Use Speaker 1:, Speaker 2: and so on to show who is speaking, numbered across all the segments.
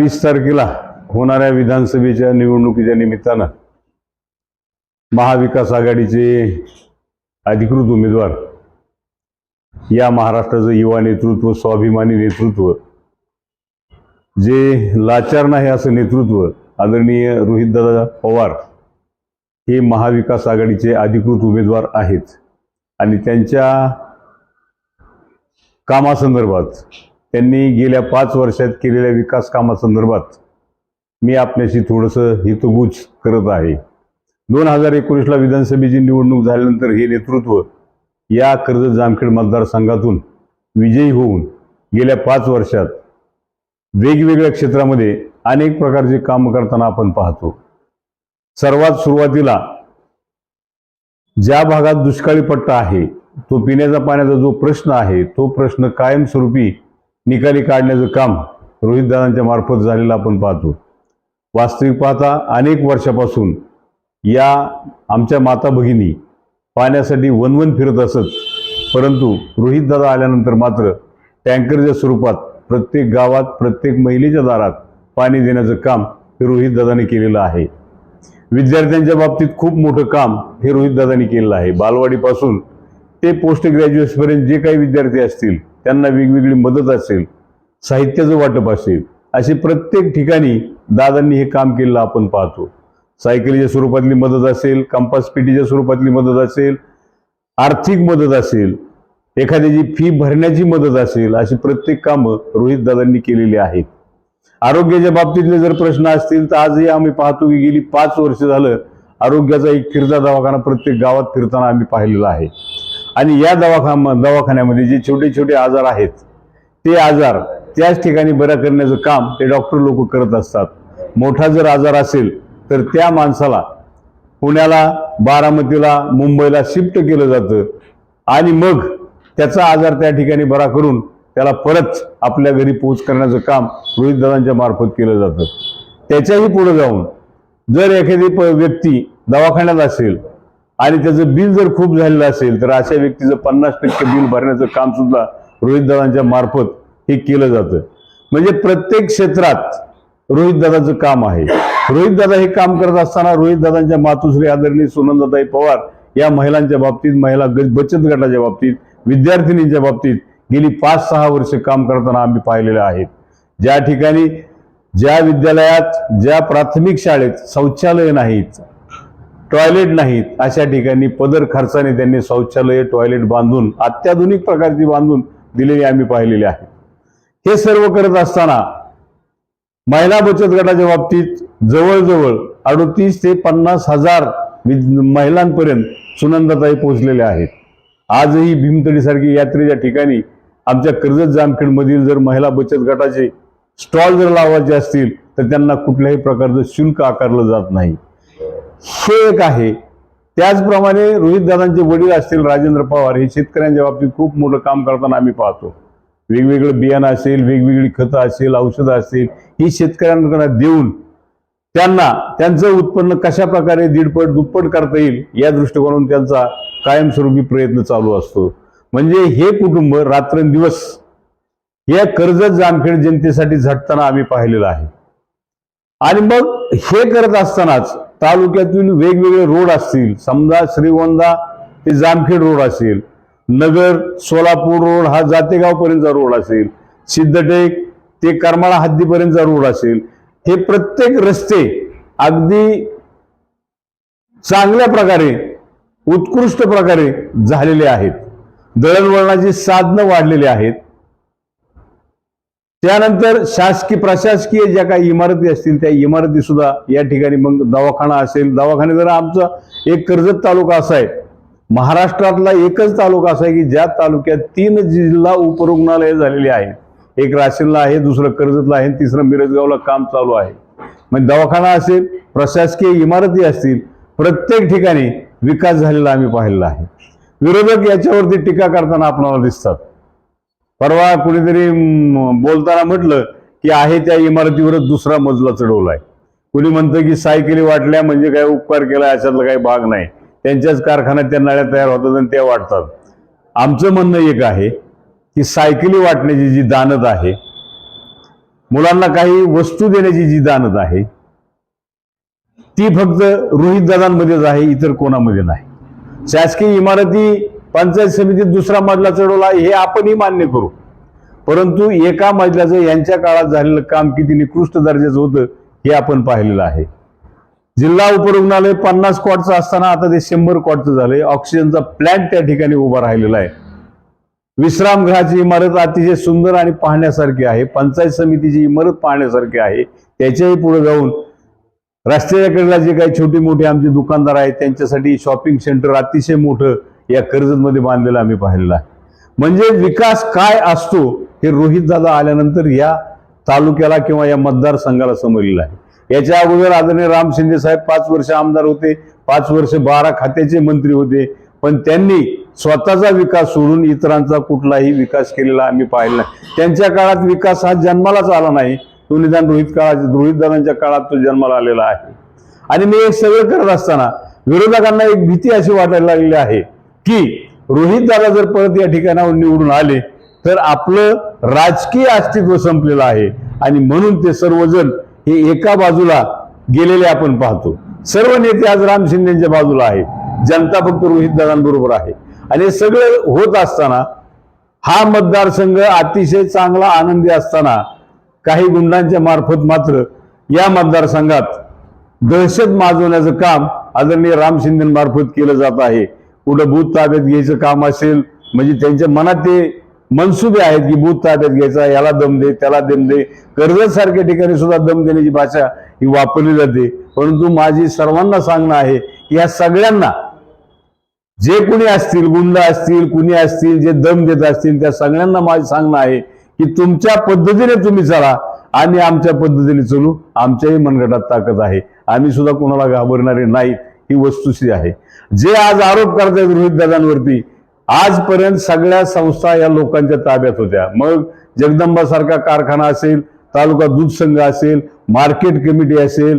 Speaker 1: वीस तारखेला होणाऱ्या विधानसभेच्या निवडणुकीच्या निमित्तानं महाविकास आघाडीचे अधिकृत उमेदवार या महाराष्ट्राचं युवा नेतृत्व स्वाभिमानी नेतृत्व जे लाचार नाही असं नेतृत्व आदरणीय रोहितदादा पवार हे महाविकास आघाडीचे अधिकृत उमेदवार आहेत. आणि त्यांच्या कामासंदर्भात त्यांनी गेल्या पाच वर्षात केलेल्या विकास कामासंदर्भात मी आपल्याशी थोडंसं हितगुज करत आहे. दोन हजार एकोणीसला विधानसभेची निवडणूक झाल्यानंतर हे नेतृत्व या कर्जत जामखेड मतदारसंघातून विजयी होऊन गेल्या पाच वर्षात वेगवेगळ्या क्षेत्रामध्ये अनेक प्रकारचे काम करताना आपण पाहतो. सर्वात सुरुवातीला ज्या भागात दुष्काळी पट्टा आहे तो पिण्याचा पाण्याचा जो प्रश्न आहे तो प्रश्न कायमस्वरूपी निकाली काढण्याचं काम रोहितदादांच्या मार्फत झालेलं आपण पाहतो. वास्तविक पाहता अनेक वर्षापासून या आमच्या माता भगिनी पाण्यासाठी वनवन फिरत असत परंतु रोहितदादा आल्यानंतर मात्र टँकरच्या स्वरूपात प्रत्येक गावात प्रत्येक महिलेच्या दारात पाणी देण्याचं काम हे रोहितदादाने केलेलं आहे. विद्यार्थ्यांच्या बाबतीत खूप मोठं काम हे रोहितदादांनी केलेलं आहे. बालवाडीपासून ते पोस्ट ग्रॅज्युएशनपर्यंत जे काही विद्यार्थी असतील त्यांना वेगवेगळी मदत असेल साहित्याचं वाटप असेल असे प्रत्येक ठिकाणी दादांनी हे काम केलेलं आपण पाहतो. सायकलीच्या स्वरूपातली मदत असेल कंपास पेटीच्या स्वरूपातली मदत असेल आर्थिक मदत असेल एखाद्याची फी भरण्याची मदत असेल अशी प्रत्येक कामं रोहित दादांनी केलेली आहेत. आरोग्याच्या बाबतीतले जर प्रश्न असतील तर आजही आम्ही पाहतो की गेली पाच वर्ष झालं आरोग्याचा एक फिरता दवाखाना प्रत्येक गावात फिरताना आम्ही पाहिलेला आहे. आणि या दवाखान दवाखान्यामध्ये जे छोटे छोटे आजार आहेत ते आजार त्याच ठिकाणी बरं करण्याचं काम ते डॉक्टर लोक करत असतात. मोठा जर आजार असेल तर त्या माणसाला पुण्याला बारामतीला मुंबईला शिफ्ट केलं जातं आणि मग त्याचा आजार त्या ठिकाणी बरा करून त्याला परत आपल्या घरी पोच करण्याचं काम रोहितदादांच्या मार्फत केलं जातं. त्याच्याही पुढे जाऊन जर एखादी प- व्यक्ती दवाखान्यात असेल आणि त्याचं बिल जर खूप झालेलं असेल तर अशा व्यक्तीचं पन्नास टक्के बिल भरण्याचं काम सुद्धा रोहितदादांच्या मार्फत हे केलं जातं. म्हणजे प्रत्येक क्षेत्रात रोहितदादाचं काम आहे. रोहितदादा हे काम करत असताना रोहितदादांच्या मातुश्री आदरणीय सोनंदाताई पवार या महिलांच्या बाबतीत महिला ग- बचत गटाच्या बाबतीत विद्यार्थिनींच्या बाबतीत गेली पाच सहा वर्ष काम करताना आम्ही पाहिलेले आहेत ज्या ठिकाणी ज्या विद्यालयात ज्या प्राथमिक शाळेत शौचालय नाहीत टॉयलेट नाहीत अशा ठिकाणी पदर खर्चाने त्यांनी शौचालय टॉयलेट बांधून अत्याधुनिक प्रकारची बांधून दिलेली आम्ही पाहिलेली आहे. हे सर्व करत असताना महिला बचत गटाच्या बाबतीत जवळजवळ अडतीस ते पन्नास हजार महिलांपर्यंत सुनंदाताई पोहोचलेल्या आहेत. आजही भीमतडीसारखी यात्रेच्या ठिकाणी आमच्या कर्जत जामखेडमधील जर महिला बचत गटाचे स्टॉल जर लावायचे असतील तर त्यांना कुठल्याही प्रकारचं शुल्क आकारलं जात नाही. हे एक आहे. त्याचप्रमाणे रोहितदादांचे वडील असतील राजेंद्र पवार हे शेतकऱ्यांच्या बाबतीत खूप मोठं काम करताना आम्ही पाहतो. वेगवेगळं बियाणं असेल वेगवेगळी खतं असेल औषधं असतील ही शेतकऱ्यांकडे देऊन त्यांना त्यांचं उत्पन्न कशा प्रकारे दीडपट दुप्पट करता येईल या दृष्टिकोनातून त्यांचा कायमस्वरूपी प्रयत्न चालू असतो. म्हणजे हे कुटुंब रात्रंदिवस या कर्जत जामखेड जनतेसाठी झटताना आम्ही पाहिलेलं आहे. आणि मग हे करत असतानाच तालुक्यातील वेगवेगळे रोड असतील समजा श्रीगोंदा ते जामखेड रोड असेल नगर सोलापूर रोड हा जातेगावपर्यंतचा रोड असेल सिद्धटेक ते करमाळा हद्दीपर्यंतचा रोड असेल हे प्रत्येक रस्ते अगदी चांगल्या प्रकारे उत्कृष्ट प्रकारे झालेले आहेत. दळणवळणाची साधनं वाढलेली आहेत. त्यानंतर शासकीय प्रशासकीय ज्या काही इमारती असतील त्या इमारती सुद्धा या ठिकाणी मग दवाखाना असेल. दवाखाने जर आमचा एक कर्जत तालुका असा आहे महाराष्ट्रातला एकच तालुका असा आहे की ज्या तालुक्यात तीन जिल्हा उपरुग्णालय झालेली आहेत. एक राशीनला आहे दुसरं कर्जतला आहे तिसरं मिरजगावला काम चालू आहे. म्हणजे दवाखाना असेल प्रशासकीय इमारती असतील प्रत्येक ठिकाणी विकास झालेला आम्ही पाहिलेला आहे. विरोधक याच्यावरती टीका करताना आपणाला दिसतात. परवा कुणीतरी बोलताना म्हटलं की आहे त्या इमारतीवरच दुसरा मजला चढवलाय. कुणी म्हणतं की सायकली वाटल्या म्हणजे काय उपकार केला याच्यातला काही भाग नाही. त्यांच्याच कारखान्यात त्या नळ्या तयार होतात आणि त्या वाटतात. आमचं म्हणणं एक आहे की सायकली वाटण्याची जी दानत आहे मुलांना काही वस्तू देण्याची जी दानत आहे ती फक्त रोहित दादांमध्येच आहे इतर कोणामध्ये नाही. शासकीय इमारती पंचायत समितीत दुसरा मजला चढवला हे आपणही मान्य करू. परंतु एका मजल्याचं यांच्या काळात झालेलं काम किती निकृष्ट दर्जाचं होतं हे आपण पाहिलेलं आहे. जिल्हा उपरुग्णालय पन्नास कॉटचं असताना आता ते शंभर कॉटचं झालंय. ऑक्सिजनचा प्लॅन्ट त्या ठिकाणी उभा राहिलेला आहे. विश्रामगृहाची इमारत अतिशय सुंदर आणि पाहण्यासारखी आहे. पंचायत समितीची इमारत पाहण्यासारखी आहे. त्याच्याही पुढे जाऊन रस्त्याच्याकडला जे काही छोटी मोठी आमचे दुकानदार आहेत त्यांच्यासाठी शॉपिंग सेंटर अतिशय मोठं या कर्जतमध्ये बांधलेला आम्ही पाहिलेला आहे. म्हणजे विकास काय असतो हे रोहित दादा आल्यानंतर या तालुक्याला किंवा या मतदारसंघाला समजलेलं आहे. याच्या अगोदर आदरणीय राम शिंदे साहेब पाच वर्ष आमदार होते पाच वर्ष बारा खात्याचे मंत्री होते पण त्यांनी स्वतःचा विकास सोडून इतरांचा कुठलाही विकास केलेला आम्ही पाहिला नाही. त्यांच्या काळात विकास हा जन्मालाच आला नाही. तो निदान रोहित काळात रोहित दादांच्या काळात तो जन्माला आलेला आहे. आणि मी हे सगळं करत असताना विरोधकांना एक भीती अशी वाटायला लागलेली आहे की रोहित दादा जर परत या ठिकाणावर निवडून आले तर आपलं राजकीय अस्तित्व संपलेलं आहे. आणि म्हणून ते सर्वजण हे एका बाजूला गेलेले आपण पाहतो. सर्व नेते आज राम शिंदेच्या बाजूला आहे. जनता फक्त रोहित दादांबरोबर आहे. आणि हे सगळं होत असताना हा मतदारसंघ अतिशय चांगला आनंदी असताना काही गुंडांच्या मार्फत मात्र या मतदारसंघात दहशत माजवण्याचं काम आदरणीय राम शिंदेमार्फत केलं जात आहे. कुठं बूथ ताब्यात घ्यायचं काम असेल म्हणजे त्यांच्या मनात ते मनसुबे आहेत की बूथ ताब्यात घ्यायचा याला दम दे त्याला दम दे. कर्जत सारख्या ठिकाणी सुद्धा दम देण्याची भाषा ही वापरली जाते. परंतु माझी सर्वांना सांगणं आहे की या सगळ्यांना जे कुणी असतील गुंड असतील कुणी असतील जे दम देत असतील त्या सगळ्यांना माझं सांगणं आहे की तुमच्या पद्धतीने तुम्ही चला आम्ही आमच्या पद्धतीने चलू आमच्याही मनगटात ताकद आहे. आम्ही सुद्धा कोणाला घाबरणारे नाहीत. ही वस्तुस्थिती आहे. जे आज आरोप करतायत रोहित दादांवरती आजपर्यंत सगळ्या संस्था या लोकांच्या ताब्यात होत्या. मग जगदंबासारखा कारखाना असेल तालुका दूध संघ असेल मार्केट कमिटी असेल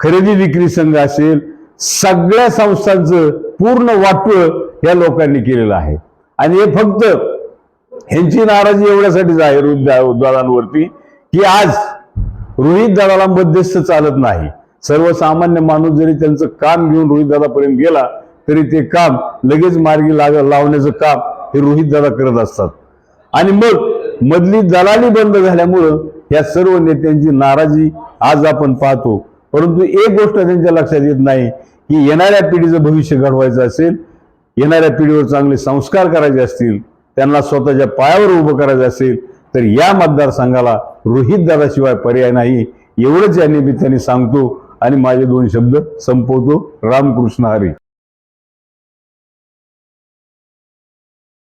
Speaker 1: खरेदी विक्री संघ असेल सगळ्या संस्थांचं पूर्ण वाटप या लोकांनी केलेलं आहे. आणि हे फक्त ह्यांची नाराजी एवढ्यासाठीच आहे रोहित दादांवरती की आज रोहित दादाला मध्यस्थ चालत नाही. सर्वसामान्य माणूस जरी त्यांचं काम घेऊन रोहितदादापर्यंत गेला तरी ते काम लगेच मार्गी लाग लावण्याचं काम हे रोहितदादा करत असतात. आणि मग मधली दलाली बंद झाल्यामुळं या सर्व नेत्यांची नाराजी आज आपण पाहतो. परंतु एक गोष्ट त्यांच्या लक्षात येत नाही की येणाऱ्या पिढीचं भविष्य घडवायचं असेल येणाऱ्या पिढीवर चांगले संस्कार करायचे असतील त्यांना स्वतःच्या पायावर उभं करायचं असेल तर या मतदारसंघाला रोहितदादाशिवाय पर्याय नाही. एवढंच या निमित्ताने सांगतो. आणि माझे दोन शब्द संपवतो. रामकृष्ण हरी.